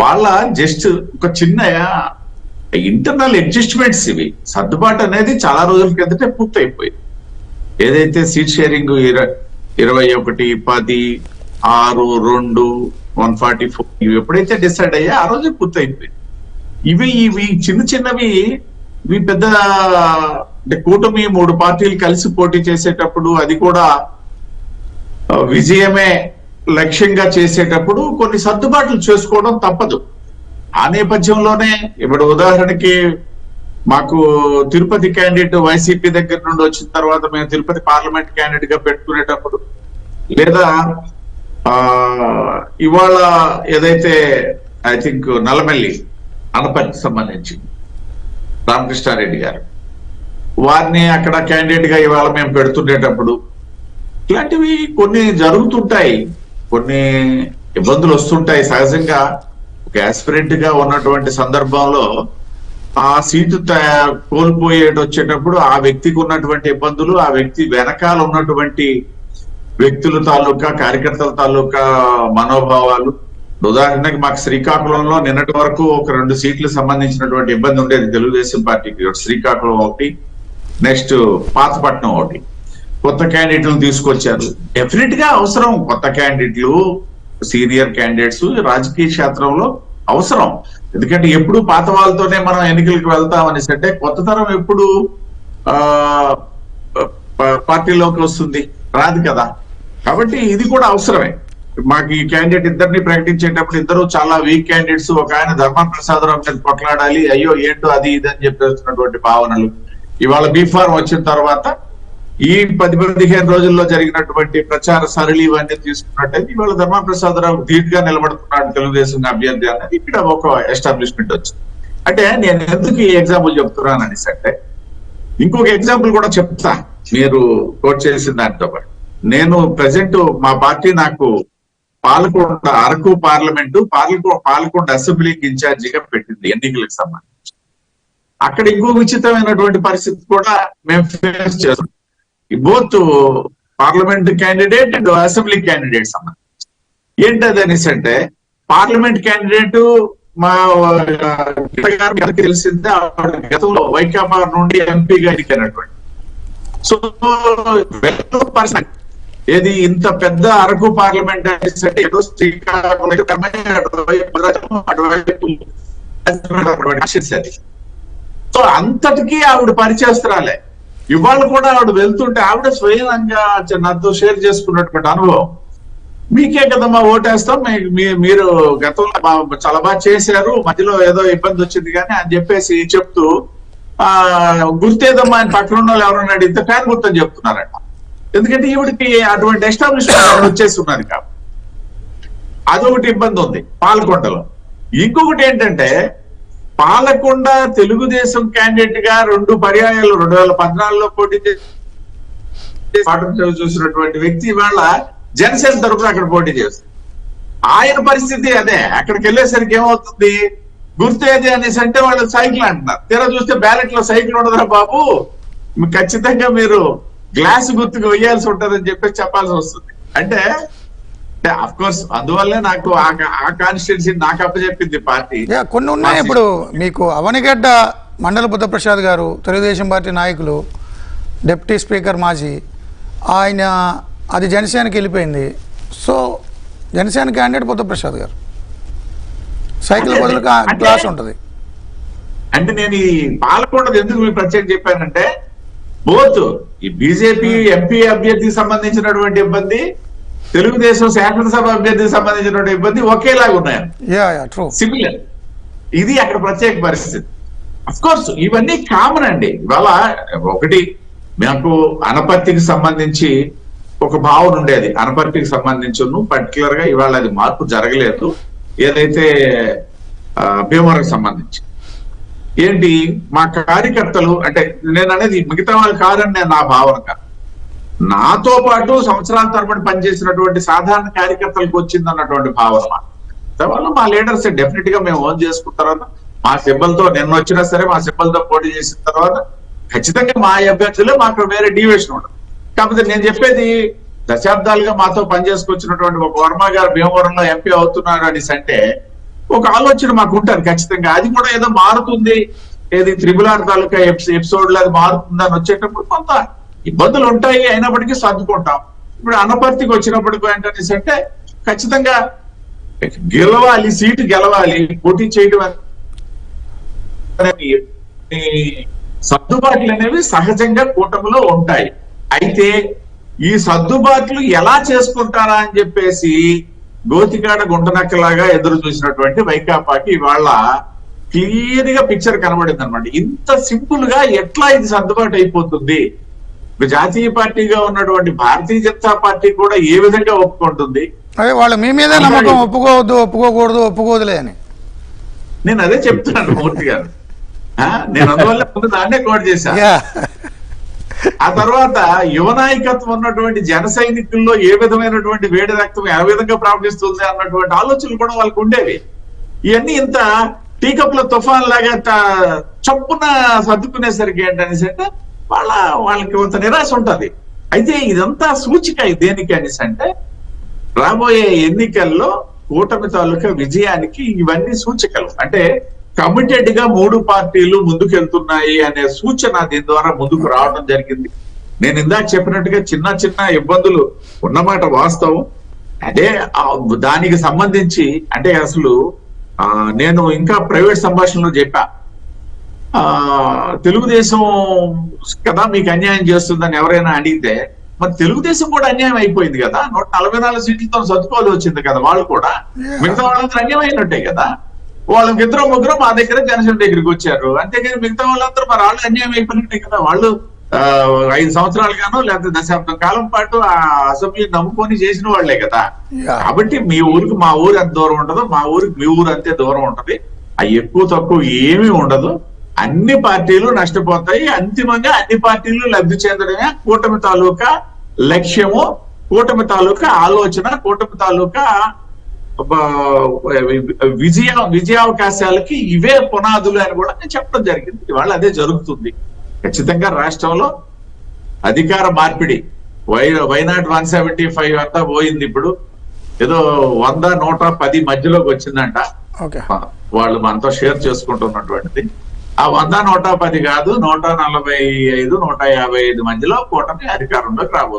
వాళ్ళ జస్ట్ ఒక చిన్న ఇంటర్నల్ అడ్జస్ట్మెంట్స్ ఇవి. సర్దుబాటు అనేది చాలా రోజుల క్రిందటే పూర్తయిపోయింది. ఏదైతే సీట్ షేరింగ్ ఇరవై ఒకటి పది ఆరు రెండు వన్ ఫార్టీ ఫోర్ ఇవి ఎప్పుడైతే డిసైడ్ అయ్యా ఆ రోజే పూర్తయిపోయింది. ఇవి ఇవి చిన్న చిన్నవి ఇవి పెద్ద అంటే కూటమి మూడు పార్టీలు కలిసి పోటీ చేసేటప్పుడు అది కూడా విజయమే లక్ష్యంగా చేసేటప్పుడు కొన్ని సర్దుబాట్లు చేసుకోవడం తప్పదు. ఆ నేపథ్యంలోనే ఇప్పుడు ఉదాహరణకి మాకు తిరుపతి క్యాండిడేట్ వైసీపీ దగ్గర నుండి వచ్చిన తర్వాత మేము తిరుపతి పార్లమెంట్ క్యాండిడేట్గా పెట్టుకునేటప్పుడు లేదా ఆ ఇవాళ ఏదైతే ఐ థింక్ నల్లమల్లి అనపర్తికి సంబంధించి రామకృష్ణారెడ్డి గారు వారిని అక్కడ క్యాండిడేట్గా ఇవాళ మేము పెడుతుండేటప్పుడు ఇలాంటివి కొన్ని జరుగుతుంటాయి. కొన్ని ఇబ్బందులు వస్తుంటాయి. సహజంగా ఒక యాస్పిరెంట్గా ఉన్నటువంటి సందర్భంలో ఆ సీటు త- కోల్పోయేటి వచ్చేటప్పుడు ఆ వ్యక్తికి ఉన్నటువంటి ఇబ్బందులు ఆ వ్యక్తి వెనకాల ఉన్నటువంటి వ్యక్తుల తాలూకా కార్యకర్తల తాలూకా మనోభావాలు. ఉదాహరణకి మాకు శ్రీకాకుళంలో నిన్నటి వరకు ఒక రెండు సీట్లు సంబంధించినటువంటి ఇబ్బంది ఉండేది. తెలుగుదేశం పార్టీకి. శ్రీకాకుళం ఒకటి నెక్స్ట్ పాతపట్నం ఒకటి. కొత్త క్యాండిడేట్లు తీసుకొచ్చారు. డెఫినెట్గా అవసరం. కొత్త క్యాండిడేట్లు సీనియర్ క్యాండిడేట్స్ రాజకీయ క్షేత్రంలో అవసరం. ఎందుకంటే ఎప్పుడు పాత వాళ్ళతోనే మనం ఎన్నికలకు వెళ్తాం అనేసి అంటే కొత్త తరం ఎప్పుడు ఆ పార్టీలోకి వస్తుంది? రాదు కదా. కాబట్టి ఇది కూడా అవసరమే. మాకు ఈ క్యాండిడేట్ ఇద్దరిని ప్రకటించేటప్పుడు ఇద్దరు చాలా వీక్ క్యాండిడేట్స్ ఒక ఆయన ధర్మాన ప్రసాదరావు మీద కొట్లాడాలి. అయ్యో ఏంటో అది ఇది అని చెప్పేస్తున్నటువంటి భావనలు. ఇవాళ బీఫార్మ్ వచ్చిన తర్వాత ఈ పది పదిహేను రోజుల్లో జరిగినటువంటి ప్రచార సరళి ఇవన్నీ తీసుకున్నట్టయితే ఇవాళ ధర్మప్రసాదరావు ధీటుగా నిలబడుతున్నాడు తెలుగుదేశం అభ్యర్థి అనేది ఇక్కడ ఒక ఎస్టాబ్లిష్మెంట్ వచ్చింది. అంటే నేను ఎందుకు ఈ ఎగ్జాంపుల్ చెప్తున్నాను అనేసి అంటే ఇంకొక ఎగ్జాంపుల్ కూడా చెప్తా. మీరు కోట్ చేసిన దాంతో పాటు. నేను ప్రజెంట్ మా పార్టీ నాకు పాలకొండ అరకు పార్లమెంటు పాలకొ పాలకొండ అసెంబ్లీకి ఇన్ఛార్జిగా పెట్టింది ఎన్నికలకు సంబంధించి. అక్కడ ఇంకో విచిత్రమైనటువంటి పరిస్థితి కూడా మేము ఫేస్ చేస్తున్నాం. Both parliament candidate and assembly candidate సంబంధించి ఏంటది అనేసి అంటే పార్లమెంట్ క్యాండిడేట్ మా గారికి తెలిసిందే గతంలో వైకాపా నుండి ఎంపీగా ఎన్నికైనటువంటి సో పర్సన్. ఏది ఇంత పెద్ద అరకు పార్లమెంట్ అనేసి అంటే ఏదో శ్రీకాకుళం అటువైపు అటువంటి సో అంతటికీ ఆవిడ పరిచేస్తరాలే ఇవాళ కూడా ఆవిడ వెళ్తుంటే ఆవిడ స్వయంగా నాతో షేర్ చేసుకున్నటువంటి అనుభవం. మీకే కదమ్మా ఓటేస్తాం. మీ- మీరు గతంలో చాలా బాగా చేశారు. మధ్యలో ఏదో ఇబ్బంది వచ్చింది కానీ అని చెప్పేసి చెప్తూ ఆ గుర్తేదమ్మా ఆయన పక్కన ఉన్న వాళ్ళు ఎవరన్నా అడిగితే ఫ్యాన్ గుర్తని చెప్తున్నారట. ఎందుకంటే ఈవిడికి అటువంటి ఎస్టాబ్లిష్మెంట్ వచ్చేసి ఉన్నది కాబట్టి. అదొకటి ఇబ్బంది ఉంది పాలకొండలో. ఇంకొకటి ఏంటంటే పాలకొండ తెలుగుదేశం క్యాండిడేట్గా రెండు పర్యాయాలు రెండు వేల పద్నాలుగులో పోటీ చూసినటువంటి వ్యక్తి వాళ్ళ జనసేన తరపున అక్కడ పోటీ చేస్తారు ఆయన పరిస్థితి అదే. అక్కడికి వెళ్ళేసరికి ఏమవుతుంది? గుర్తు ఏది అనేసి అంటే వాళ్ళు సైకిల్ అంటున్నారు. తీరా చూస్తే బ్యాలెట్లో సైకిల్ ఉండదురా బాబు. ఖచ్చితంగా మీరు గ్లాస్ గుర్తుకు వేయాల్సి ఉంటుందని చెప్పేసి చెప్పాల్సి వస్తుంది. అంటే అఫ్ కోర్స్ అందువల్లే నాకు ఆ- కాన్స్టిట్యున్సీ నాకు అప్పచెప్పింది పార్టీ. కొన్ని ఉన్నాయి. ఇప్పుడు మీకు అవనిగడ్డ మండల బుద్ధప్రసాద్ గారు తెలుగుదేశం పార్టీ నాయకులు డిప్యూటీ స్పీకర్ మాజీ ఆయన అది జనసేనకి వెళ్ళిపోయింది. సో జనసేన క్యాండిడేట్ బుద్ధప్రసాద్ గారు. సైకిల్ బదులు అంటే- క్లాస్ ఉంటుంది. అంటే నేను ఈ పాలకొండది ఎందుకు మీకు ప్రత్యేక చెప్పానంటే బోత్ ఈ బీజేపీ ఎంపీ అభ్యర్థికి సంబంధించినటువంటి ఇబ్బంది తెలుగుదేశం శాసనసభ అభ్యర్థికి సంబంధించినటువంటి ఇబ్బంది ఒకేలాగా ఉన్నాయి సిమిలర్ ఇది అక్కడ ప్రత్యేక పరిస్థితి. అఫ్ కోర్స్ ఇవన్నీ కామన్ అండి. ఇవాళ ఒకటి మాకు అనపర్తికి సంబంధించి ఒక భావన ఉండేది. అనపర్తికి సంబంధించి పర్టికులర్గా ఇవాళ అది మార్పు జరగలేదు. ఏదైతే ఆ, భీమవరంకి సంబంధించి. ఏంటి మా కార్యకర్తలు అంటే నేను అనేది మిగతా వాళ్ళు కాదని నేను నా భావన కాదు. నాతో పాటు సంవత్సరాల తరబడి పనిచేసినటువంటి సాధారణ కార్యకర్తలకు వచ్చింది అన్నటువంటి భావన దానివల్ల మా లీడర్స్ డెఫినెట్గా మేము ఓన్ చేసుకున్న తర్వాత మా సిబ్బలతో నిన్న వచ్చినా సరే మా సిబ్బలతో పోటీ చేసిన తర్వాత ఖచ్చితంగా మా అభ్యర్థులే మాకు వేరే డివిషన్ ఉండదు. కాకపోతే నేను చెప్పేది దశాబ్దాలుగా మాతో పనిచేసుకొచ్చినటువంటి ఒక వర్మ గారు భీమవరంలో ఎంపీ అవుతున్నారు అనేసి అంటే ఒక ఆలోచన మాకు ఉంటుంది ఖచ్చితంగా. అది కూడా ఏదో మారుతుంది. ఏది త్రిబుల్ ఆర్ తాలూకా ఎపిసోడ్లో అది మారుతుంది అని వచ్చేటప్పుడు కొంత ఇబ్బందులు ఉంటాయి అయినప్పటికీ సర్దుకుంటాం. ఇప్పుడు అనపర్తికి వచ్చినప్పటికి ఏంటనేసి అంటే ఖచ్చితంగా గెలవాలి సీటు గెలవాలి పోటీ చేయడం సర్దుబాట్లు అనేవి సహజంగా కూటమిలో ఉంటాయి. అయితే ఈ సర్దుబాట్లు ఎలా చేసుకుంటారా అని చెప్పేసి గోతికాడ గుంటనక్కలాగా ఎదురు చూసినటువంటి వైకాపాకి ఇవాళ క్లియర్గా పిక్చర్ కనబడింది అనమాట ఇంత సింపుల్గా ఎట్లా ఇది సర్దుబాటు అయిపోతుంది? జాతీయ పార్టీగా ఉన్నటువంటి భారతీయ జనతా పార్టీ కూడా ఏ విధంగా ఒప్పుకుంటుంది? అదే వాళ్ళు మీ మీదే నమ్మకం ఒప్పుకోవద్దు ఒప్పుకోకూడదు ఒప్పుకోదులే అని. నేను అదే చెప్తున్నాను మూర్తి గారు. నేను అందువల్ల ముందు దాన్నే కోట్ చేశాను ఆ తర్వాత యువ నాయకత్వం ఉన్నటువంటి జన సైనికుల్లో ఏ విధమైనటువంటి వేడి రక్తం ఏ విధంగా ప్రవహిస్తుంది అన్నటువంటి ఆలోచనలు కూడా వాళ్ళకు ఉండేవి. ఇవన్నీ ఇంత టీకప్ల తుఫాన్ లాగా చప్పున సర్దుకునేసరికి ఏంటనేసి అంటే వాళ్ళ వాళ్ళకి కొంత నిరాశ ఉంటది. అయితే ఇదంతా సూచిక దేనికి అనేసి అంటే రాబోయే ఎన్నికల్లో కూటమి తాలూకా విజయానికి ఇవన్నీ సూచికలు. అంటే కమిటెడ్గా మూడు పార్టీలు ముందుకెళ్తున్నాయి అనే సూచన దీని ద్వారా ముందుకు రావడం జరిగింది. నేను ఇందాక చెప్పినట్టుగా చిన్న చిన్న ఇబ్బందులు ఉన్నమాట వాస్తవం. అదే దానికి సంబంధించి అంటే అసలు ఆ నేను ఇంకా ప్రైవేట్ సంభాషణలో చెప్పా. తెలుగుదేశం కదా మీకు అన్యాయం చేస్తుందని ఎవరైనా అడిగితే మరి తెలుగుదేశం కూడా అన్యాయం అయిపోయింది కదా? నూట నలభై నాలుగు సీట్లతో సర్దుకోవాలి వచ్చింది కదా వాళ్ళు కూడా? మిగతా వాళ్ళందరూ అన్యాయం అయినట్టే కదా? వాళ్ళకి ఇద్దరు ముగ్గురు మా దగ్గర జనసేన దగ్గరికి వచ్చారు. అంతేగాని మిగతా వాళ్ళందరూ మరి వాళ్ళు అన్యాయం అయిపోయినట్టే కదా? వాళ్ళు ఐదు సంవత్సరాలుగానో లేకపోతే దశాబ్దం కాలం పాటు ఆ అసెంబ్లీ నమ్ముకొని చేసిన వాళ్ళే కదా. కాబట్టి మీ ఊరికి మా ఊరు ఎంత దూరం ఉండదు మా ఊరికి మీ ఊరు అంతే దూరం ఉంటది. ఆ ఎక్కువ తక్కువ ఏమీ ఉండదు. అన్ని పార్టీలు నష్టపోతాయి. అంతిమంగా అన్ని పార్టీలు లబ్ధి చెందడమే కూటమి తాలూకా లక్ష్యము కూటమి తాలూకా ఆలోచన కూటమి తాలూకా విజయ విజయావకాశాలకి ఇవే పునాదులు అని కూడా నేను చెప్పడం జరిగింది. ఇవాళ అదే జరుగుతుంది. ఖచ్చితంగా రాష్ట్రంలో అధికార మార్పిడి why why not one seventy five అంతా పోయింది ఇప్పుడు. ఏదో వంద నూట పది మధ్యలోకి వచ్చిందంట. ఓకే. వాళ్ళు మనతో షేర్ చేసుకుంటున్నటువంటిది. ఆ వంద నూట పది కాదు నూట నలభై ఐదు నూట యాభై ఐదు మధ్యలో కూటమి అధికారంలోకి రాబోతుంది.